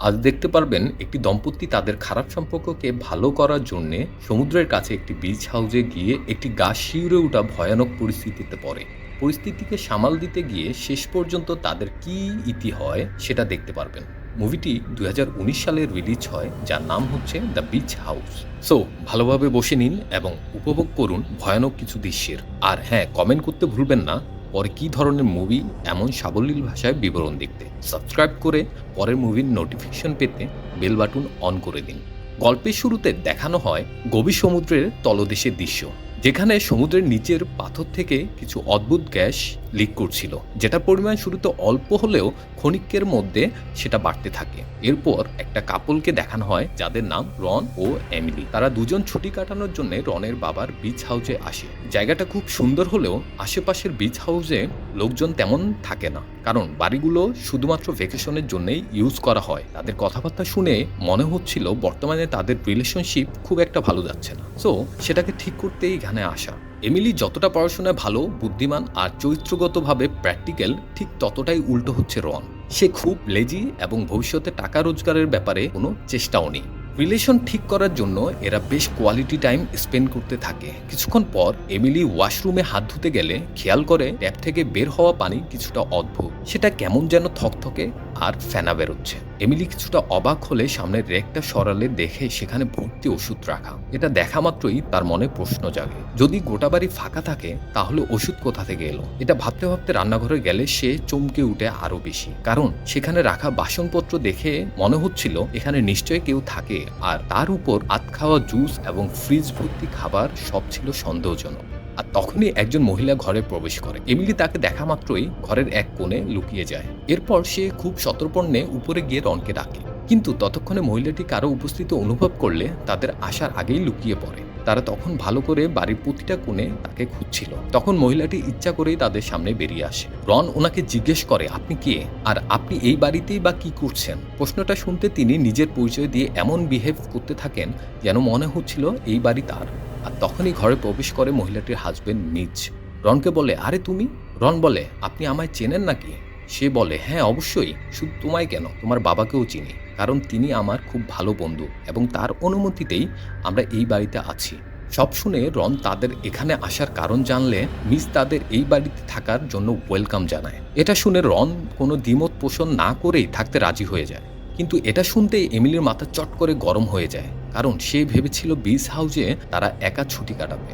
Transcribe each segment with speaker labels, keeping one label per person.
Speaker 1: আজ দেখতে পারবেন একটি দম্পতি তাদের খারাপ সম্পর্ককে ভালো করার জন্য সমুদ্রের কাছে একটি বিচ হাউসে গিয়ে একটি গাছ শিউরে ওঠা ভয়ানক পরিস্থিতিতে পড়ে। পরিস্থিতিকে সামাল দিতে গিয়ে শেষ পর্যন্ত তাদের কি ইতি হয় সেটা দেখতে পারবেন। মুভিটি দুই হাজার উনিশ সালে রিলিজ হয়, যার নাম হচ্ছে দ্য বিচ হাউস সো ভালোভাবে বসে নিন এবং উপভোগ করুন ভয়ানক কিছু দৃশ্যের। আর হ্যাঁ কমেন্ট করতে ভুলবেন না। পরে কী ধরনের মুভি এমন সাবলীল ভাষায় বিবরণ দেখতে। সাবস্ক্রাইব করে পরের মুভির নোটিফিকেশন পেতে বেল বাটন অন করে দিন। গল্পের শুরুতে দেখানো হয় গভীর সমুদ্রের তলদেশের দৃশ্য, যেখানে সমুদ্রের নিচের পাথর থেকে কিছু অদ্ভুত গ্যাস লিক করছিল। যেটার পরিমাণ শুরুতে অল্প হলেও ক্ষণিকের মধ্যে সেটা বাড়তে থাকে। এরপর একটা কাপলকে দেখানো হয় যাদের নাম রন ও এমিলি। তারা দুজন ছুটি কাটানোর জন্য রনের বাবার বিচ হাউসে আসে। জায়গাটা খুব সুন্দর হলেও আশেপাশের বিচ হাউসে লোকজন তেমন থাকে না। কারণ বাড়িগুলো শুধুমাত্র ভেকেশনের জন্যই ইউজ করা হয়। তাদের কথাবার্তা শুনে মনে হচ্ছিল বর্তমানে তাদের রিলেশনশিপ খুব একটা ভালো যাচ্ছে না। সো সেটাকে ঠিক করতেই এখানে আসা। এমিলি যতটা পড়াশোনায় ভালো, বুদ্ধিমান আর চরিত্রগতভাবে প্র্যাকটিক্যাল ঠিক ততটাই উল্টো হচ্ছে রন। সে খুব লেজি এবং ভবিষ্যতে টাকা রোজগারের ব্যাপারে কোনো চেষ্টাও নেই। রিলেশন ঠিক করার জন্য এরা বেশ কোয়ালিটি টাইম স্পেন্ড করতে থাকে। কিছুক্ষণ পর এমিলি ওয়াশরুমে হাত ধুতে গেলে খেয়াল করে ট্যাপ থেকে বের হওয়া পানি কিছুটা অদ্ভুত। সেটা কেমন যেন থকথকে আর ফেনা বেরোচ্ছে। এমিলি কিছুটা অবাক হলে সামনের রেকটা সরালে দেখে সেখানে ভর্তি ওষুধ রাখা। এটা দেখা মাত্রই তার মনে প্রশ্ন জাগে। যদি গোটা বাড়ি ফাঁকা থাকে, তাহলে ওষুধ কোথা থেকে এলো? এটা ভাবতে ভাবতে রান্নাঘরে গেলে সে চমকে উঠে আরও বেশি। কারণ সেখানে রাখা বাসনপত্র দেখে মনে হচ্ছিল এখানে নিশ্চয়ই কেউ থাকে। আর তার উপর আত খাওয়া জুস এবং ফ্রিজ ভর্তি খাবার সব ছিল সন্দেহজনক। আর তখনই একজন মহিলা ঘরে প্রবেশ করে। এমিলি তাকে দেখা মাত্রই ঘরের এক কোণে লুকিয়ে যায়। এরপর সে খুব সতর্পণ্যে উপরে গিয়ে রনকে ডাকে। কিন্তু ততক্ষণে মহিলাটি কারও উপস্থিত অনুভব করলে তাদের আসার আগেই লুকিয়ে পড়ে। তারা তখন ভালো করে বাড়ির প্রতিটা কোণে তাকে খুঁজছিল। তখন মহিলাটি ইচ্ছা করেই তাদের সামনে বেরিয়ে আসে। রন ওনাকে জিজ্ঞেস করে, আপনি কে? আর আপনি এই বাড়িতেই বা কি করছেন? প্রশ্নটা শুনতে তিনি নিজের পরিচয় দিয়ে এমন বিহেভ করতে থাকেন যেন মনে হচ্ছিল এই বাড়ি তার। আর তখনই ঘরে প্রবেশ করে মহিলাটির হাজবেন্ড নিজ। রনকে বলে, আরে তুমি? রন বলে, আপনি আমায় চেনেন নাকি? সে বলে হ্যাঁ অবশ্যই। শুধু তোমায় কেন? তোমার বাবাকেও চিনি, কারণ তিনি আমার খুব ভালো বন্ধু এবং তার অনুমতিতেই আমরা এই বাড়িতে আছি। সব শুনে রন তাদের এখানে আসার কারণ জানলে মিস তাদের এই বাড়িতে থাকার জন্য ওয়েলকাম জানায়। এটা শুনে রন কোনো দ্বিমত পোষণ না করেই থাকতে রাজি হয়ে যায়। কিন্তু এটা শুনতেই এমিলির মাথা চট করে গরম হয়ে যায়। কারণ সে ভেবেছিল বিচ হাউজে তারা একা ছুটি কাটাবে।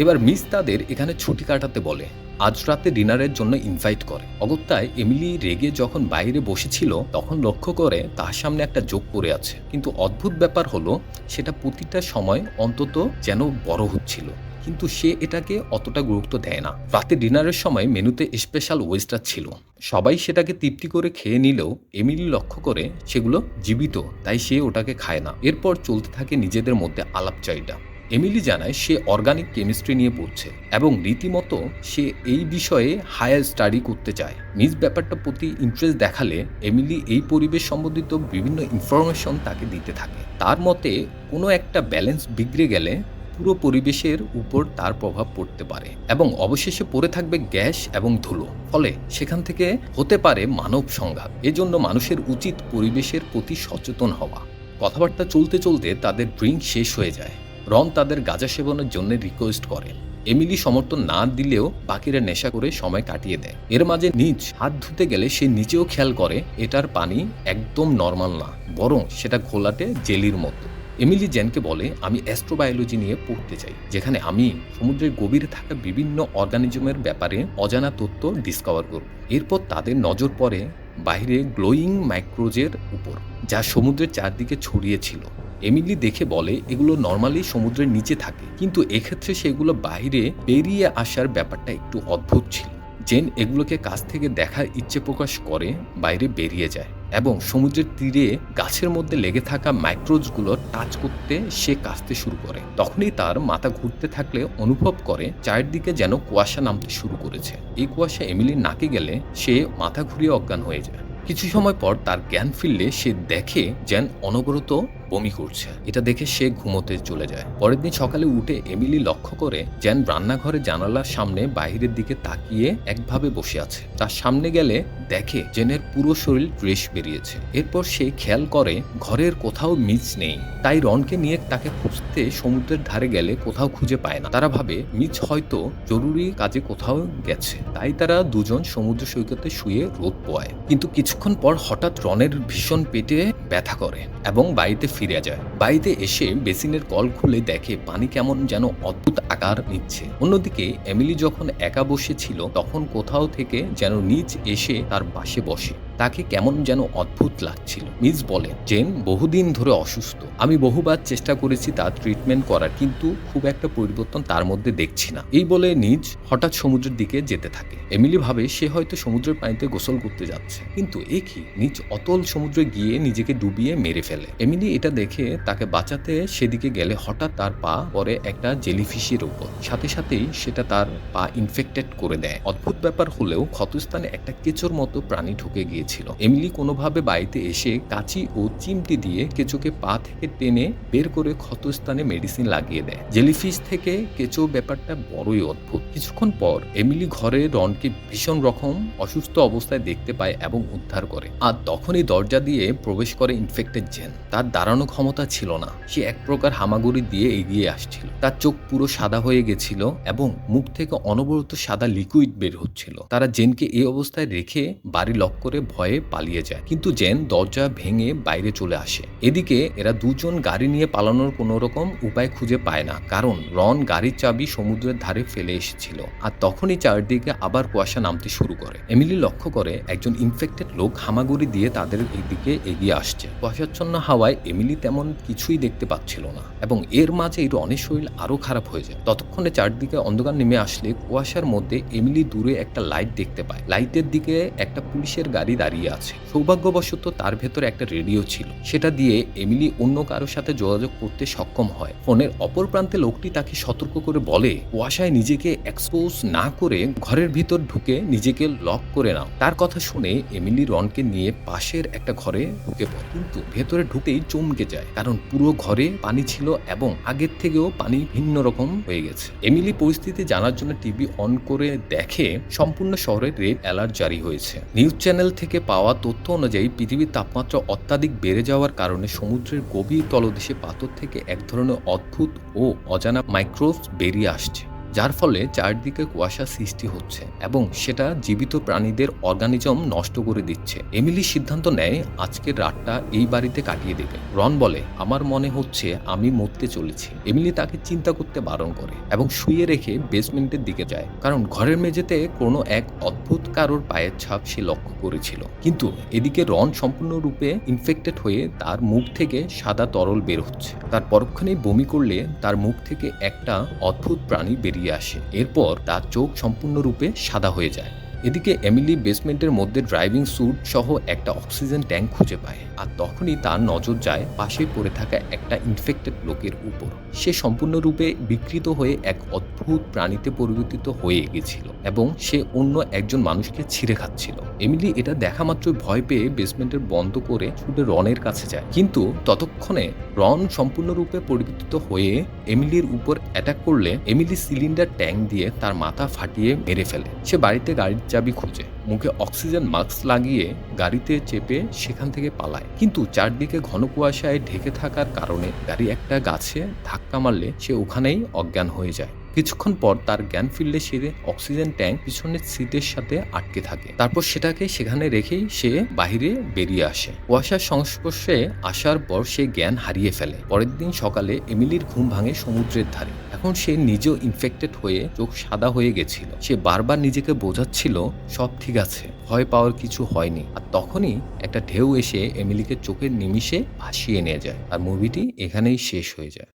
Speaker 1: এবার মিস তাদের এখানে ছুটি কাটাতে বলে। আজ রাতে ডিনারের জন্য ইনভাইট করে। অগত্যায় এমিলি রেগে যখন বাইরে বসেছিল, তখন লক্ষ্য করে তার সামনে একটা যোগ পড়ে আছে। কিন্তু অদ্ভুত ব্যাপার হলো, সেটা প্রতিটা সময় অন্তত যেন বড় হচ্ছিল। কিন্তু সে এটাকে অতটা গুরুত্ব দেয় না। রাতে ডিনারের সময় মেনুতে স্পেশাল ওয়েস্টার ছিল। সবাই সেটাকে তৃপ্তি করে খেয়ে নিলেও এমিলি লক্ষ্য করে সেগুলো জীবিত, তাই সে ওটাকে খায় না। এরপর চলতে থাকে নিজেদের মধ্যে আলাপচারিতা এমিলি জানায় সে অর্গানিক কেমিস্ট্রি নিয়ে পড়ছে এবং রীতিমতো সে এই বিষয়ে হায়ার স্টাডি করতে চায়। নিজ ব্যাপারটা প্রতি ইন্টারেস্ট দেখালে এমিলি এই পরিবেশ সম্বন্ধিত বিভিন্ন ইনফরমেশন তাকে দিতে থাকে। তার মতে কোনো একটা ব্যালেন্স বিগড়ে গেলে পুরো পরিবেশের উপর তার প্রভাব পড়তে পারে এবং অবশেষে পড়ে থাকবে গ্যাস এবং ধুলো। ফলে সেখান থেকে হতে পারে মানব সংঘাত। এজন্য মানুষের উচিত পরিবেশের প্রতি সচেতন হওয়া। কথাবার্তা চলতে চলতে তাদের ড্রিঙ্ক শেষ হয়ে যায়। রন তাদের গাঁজা সেবনের জন্য রিকোয়েস্ট করে এমিলি সমর্থন না দিলেও বাকিরা নেশা করে সময় কাটিয়ে দেয়। এর মাঝে নিজ হাত ধুতে গেলে সে নিজেও খেয়াল করে, এটার পানি একদম নর্মাল না, বরং সেটা ঘোলাটে জেলির মতো। এমিলি জেনকে বলে, আমি অ্যাস্ট্রোবায়োলজি নিয়ে পড়তে চাই, যেখানে আমি সমুদ্রের গভীরে থাকা বিভিন্ন অর্গানিজমের ব্যাপারে অজানা তথ্য ডিসকভার করব। এরপর তাদের নজর পড়ে বাইরে গ্লোয়িং মাইক্রোজের উপর, যা সমুদ্রের চারদিকে ছড়িয়েছিল এমিলি দেখে বলে, এগুলো নর্মালি সমুদ্রের নিচে থাকে। কিন্তু এক্ষেত্রে সেগুলো বাইরে বেরিয়ে আসার ব্যাপারটা একটু অদ্ভুত ছিল। জেন এগুলোকে কাছ থেকে দেখার ইচ্ছে প্রকাশ করে বাইরে বেরিয়ে যায় এবং সমুদ্রের তীরে গাছের মধ্যে লেগে থাকা মাইক্রোজগুলো টাচ করতে সে কাঁচতে শুরু করে। তখনই তার মাথা ঘুরতে থাকলে অনুভব করে চারদিকে যেন কুয়াশা নামতে শুরু করেছে। এই কুয়াশা এমিলির নাকে গেলে সে মাথা ঘুরিয়ে অজ্ঞান হয়ে যায়। কিছু সময় পর তার জ্ঞান ফিরলে সে দেখে যেন অনবরত বমি করছে। এটা দেখে সে ঘুমোতে চলে যায়। পরের দিন সকালে উঠে এমিলি লক্ষ্য করে জ্যান রান্নাঘরে জানালার সামনে বাইরের দিকে তাকিয়ে একভাবে বসে আছে। তার সামনে গেলে দেখে জেনের পুরো শরীর রেশ বেরিয়েছে। এরপর সে খেয়াল করে ঘরের কোথাও মিচ নেই। তাই রনকে নিয়ে তাকে খুঁজতে সমুদ্রের ধারে গেলে কোথাও খুঁজে পায় না। তারা ভাবে মিচ হয়তো জরুরি কাজে কোথাও গেছে। তাই তারা দুজন সমুদ্র সৈকতে শুয়ে রোদ পোয়ায়। কিন্তু কিছুক্ষণ পর হঠাৎ রনের ভীষণ পেটে ব্যথা করে এবং বাড়িতে ফিরে যায়। বাড়িতে এসে বেসিনের কল খুলে দেখে পানি কেমন যেন অদ্ভুত আকার নিচ্ছে। অন্যদিকে, এমিলি যখন একা বসে ছিল, তখন কোথাও থেকে যেন নিচ এসে তার পাশে বসে। তাকে কেমন যেন অদ্ভুত লাগছিল। মিস বলে, জেন, বহুদিন ধরে অসুস্থ। আমি বহুবার চেষ্টা করেছি তার ট্রিটমেন্ট করার, কিন্তু খুব একটা পরিবর্তন তার মধ্যে দেখছি না। এই বলে নিজ হঠাৎ সমুদ্রের দিকে যেতে থাকে। এমিলি ভাবে, সে হয়তো সমুদ্রের পানিতে গোসল করতে যাচ্ছে। কিন্তু এ কি? নিজ অতল সমুদ্রে গিয়ে নিজেকে ডুবিয়ে মেরে ফেলে। এমিলি এটা দেখে তাকে বাঁচাতে সেদিকে গেলে হঠাৎ তার পা পরে একটা জেলিফিশের উপর সাথে সাথেই সেটা তার পা ইনফেক্টেড করে দেয়। অদ্ভুত ব্যাপার হলেও ক্ষতস্থানে একটা কেঁচোর মতো প্রাণী ঢুকে গিয়েছিল। এমিলি কোনোভাবে বাড়িতে এসে কাঁচি ও চিমটি দিয়ে কেঁচোকে পা থেকে টেনে বের করে ক্ষতস্থানে মেডিসিন লাগিয়ে দেয়। জেলিফিশ থেকে কেঁচো ব্যাপারটা বড়ই অদ্ভুত। কিছুক্ষণ পর এমিলি ঘরে রনকে ভীষণ রকম অসুস্থ অবস্থায় দেখতে পায় এবং উদ্ধার করে। আর তখনই দরজা দিয়ে প্রবেশ করে ইনফেক্টেড জেন তার দাঁড়ানো ক্ষমতা ছিল না। সে এক প্রকার হামাগুড়ি দিয়ে এগিয়ে আসছিল। তার চোখ পুরো সাদা হয়ে গেছিল এবং মুখ থেকে অনবরত সাদা লিকুইড বের হচ্ছিল। তারা জেনকে এই অবস্থায় রেখে বাড়ি লক করে ভয়ে পালিয়ে যায়। কিন্তু জেন দরজা ভেঙে বাইরে চলে আসে। এদিকে এরা দুজন গাড়ি নিয়ে পালানোর কোনো রকম উপায় খুঁজে পায় না। কারণ রন গাড়ির চাবি সমুদ্রের ধারে ফেলে এসেছিল। আর তখনই চারদিকে আবার কুয়াশা নামতে শুরু করে। এমিলি লক্ষ্য করে একজন ইনফেক্টেড লোক হামাগুড়ি দিয়ে তাদের দিকে এগিয়ে আসছে। কুয়াশাচ্ছন্ন হাওয়ায় এমিলি তেমন কিছুই দেখতে পাচ্ছিল না এবং এর মাঝে রনের শরীর আরও খারাপ হয়ে যায়। ততক্ষণে চারদিকে অন্ধকার নেমে আসলে কুয়াশার মধ্যে এমিলি দূরে একটা লাইট দেখতে পায়। লাইটের দিকে একটা পুলিশের গাড়ি দাঁড়িয়ে আছে। সৌভাগ্যবশত তার ভেতরে একটা রেডিও ছিল। সেটা দিয়ে এমিলি অন্য কারোর সাথে যোগাযোগ করতে সক্ষম হয়। ফোনের অপর প্রান্তে লোকটি তাকে সতর্ক করে বলে, কুয়াশায় নিজেকে এক্সপোজ না করে ঘরের ভিতর ঢুকে নিজেকে লক করে নাও। তার কথা শুনে এমিলি রনকে নিয়ে পাশের একটা ঘরে ঢুকে পড়ে। কিন্তু ভেতরে ঢুকেই চমকে যায়, কারণ পুরো ঘরে পানি ছিল এবং আগের থেকেও পানি ভিন্ন রকম হয়ে গেছে। এমিলি পরিস্থিতি জানার জন্য টিভি অন করে দেখে সম্পূর্ণ শহরে রেড অ্যালার্ট জারি হয়েছে। নিউজ চ্যানেল থেকে পাওয়া তথ্য অনুযায়ী পৃথিবীর তাপমাত্রা অত্যাধিক বেড়ে যাওয়ার কারণে সমুদ্রের গভীর তলদেশে পাথর থেকে এক ধরনের অদ্ভুত ও অজানা মাইক্রোবস বেরিয়ে আসছে। যার ফলে চারদিকে কুয়াশা সৃষ্টি হচ্ছে এবং সেটা জীবিত প্রাণীদের অর্গানিজম নষ্ট করে দিচ্ছে। এমিলি সিদ্ধান্ত নেয়, আজকের রাতটা এই বাড়িতে কাটিয়ে দেবে। রন বলে, আমার মনে হচ্ছে আমি মরতে চলেছি। এমিলি তাকে চিন্তা করতে বারণ করে এবং শুয়ে রেখে বেসমেন্টের দিকে যায়। কারণ ঘরের মেঝেতে কোনো এক অদ্ভুত কারোর পায়ের ছাপ সে লক্ষ্য করেছিল। কিন্তু এদিকে রন সম্পূর্ণরূপে ইনফেক্টেড হয়ে তার মুখ থেকে সাদা তরল বের হচ্ছে। তার পরক্ষণেই বমি করলে তার মুখ থেকে একটা অদ্ভুত প্রাণী বেরিয়ে আসে। এরপর তার চোখ সম্পূর্ণরূপে সাদা হয়ে যায়। এদিকে এমিলি বেসমেন্টের মধ্যে ড্রাইভিং স্যুট সহ একটা অক্সিজেন ট্যাঙ্ক খুঁজে পায়, আর তখনই তার নজর যায় পাশে পড়ে থাকা একটা ইনফেক্টেড লোকের উপর। সে সম্পূর্ণরূপে বিকৃত হয়ে এক অদ্ভুত প্রাণীতে পরিবর্তিত হয়ে গেছিল এবং সে অন্য একজন মানুষকে ছিঁড়ে খাচ্ছিল। এমিলি এটা দেখা মাত্রই ভয় পেয়ে বেসমেন্টের বন্ধ করে ছুটে রনের কাছে যায়। কিন্তু ততক্ষণে রন সম্পূর্ণরূপে পরিবর্তিত হয়ে এমিলির উপর অ্যাটাক করলে এমিলি সিলিন্ডার ট্যাঙ্ক দিয়ে তার মাথা ফাটিয়ে মেরে ফেলে। সে বাড়িতে গাড়ির চাবি খুঁজে। মুখে অক্সিজেন মাস্ক লাগিয়ে গাড়িতে চেপে সেখান থেকে পালায়। কিন্তু চারদিকে ঘন কুয়াশায় ঢেকে থাকার কারণে গাড়ি একটা গাছে ধাক্কা মারলে সে ওখানেই অজ্ঞান হয়ে যায়। কিছুক্ষণ পর তার জ্ঞান ফিরলে সে অক্সিজেন ট্যাঙ্ক পিছনের সিটের সাথে আটকে থাকে। তারপর সেটাকে সেখানে রেখেই সে বাহিরে বেরিয়ে আসে। কুয়াশার সংস্পর্শে আসার পর সে জ্ঞান হারিয়ে ফেলে। পরের দিন সকালে এমিলির ঘুম ভাঙে সমুদ্রের ধারে। এখন সে নিজেও ইনফেক্টেড হয়ে চোখ সাদা হয়ে গেছিল। সে বারবার নিজেকে বোঝাচ্ছিল, সব ঠিক আছে, ভয় পাওয়ার কিছু হয়নি। আর তখনই একটা ঢেউ এসে এমিলিকে চোখের নিমিষে ভাসিয়ে নিয়ে যায়। আর মুভিটি এখানেই শেষ হয়ে যায়।